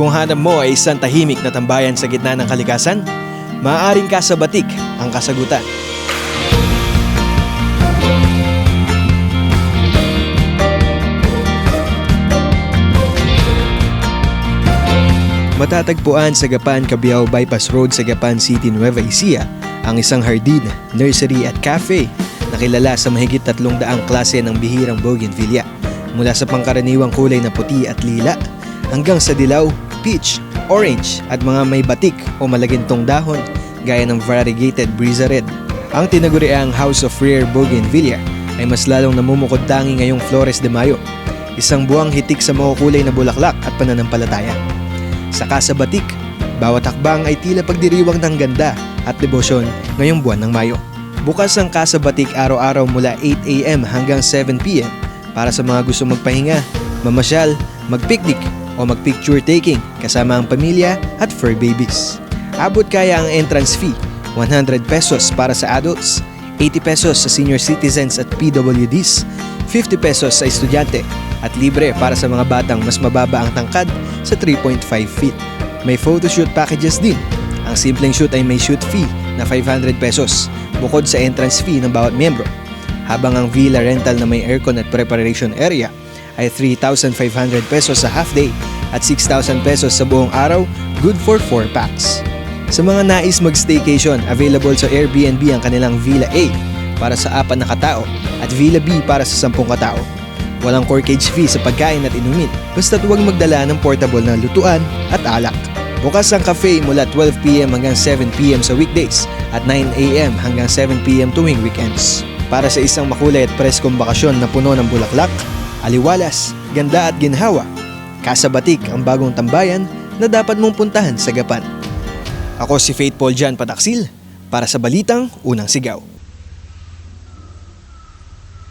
Kung hanap mo ay isang tahimik na tambayan sa gitna ng kalikasan, maaaring kasabatik ang kasagutan. Matatagpuan sa Gapan Cabiao Bypass Road sa Gapan City, Nueva Ecija ang isang hardin, nursery at cafe na kilala sa mahigit tatlong daang klase ng bihirang bougainvillea mula sa pangkaraniwang kulay na puti at lila hanggang sa dilaw, peach, orange at mga may batik o malagintong dahon gaya ng variegated brisa red. Ang tinaguriang House of Rare Bougainvillea ay mas lalong namumukod tangi ngayong Flores de Mayo, isang buwang hitik sa makukulay na bulaklak at pananampalataya. Sa Kasabatik, bawat hakbang ay tila pagdiriwang ng ganda at debosyon ngayong buwan ng Mayo. Bukas ang Kasabatik araw-araw mula 8am hanggang 7pm para sa mga gusto magpahinga, mamasyal, magpiknik o magpicture taking kasama ang pamilya at fur babies. Abot kaya ang entrance fee, 100 pesos para sa adults, 80 pesos sa senior citizens at PWDs, 50 pesos sa estudyante at libre para sa mga batang mas mababa ang tangkad sa 3.5 feet. May photoshoot packages din. Ang simpleng shoot ay may shoot fee na 500 pesos bukod sa entrance fee ng bawat miyembro. Habang ang villa rental na may aircon at preparation area ay 3,500 pesos sa half day at 6,000 pesos sa buong araw, good for 4 packs. Sa mga nais mag-staycation, available sa Airbnb ang kanilang Villa A para sa apat na katao at Villa B para sa 10 katao. Walang corkage fee sa pagkain at inumin, basta't huwag magdala ng portable na lutuan at alak. Bukas ang cafe mula 12pm hanggang 7pm sa weekdays at 9am hanggang 7pm tuwing weekends. Para sa isang makulay at preskong bakasyon na puno ng bulaklak, aliwalas, ganda at ginhawa, Kasabatik ang bagong tambayan na dapat mong puntahan sa Gapan. Ako si Faith Paul Jan Pataksil para sa Balitang Unang Sigaw.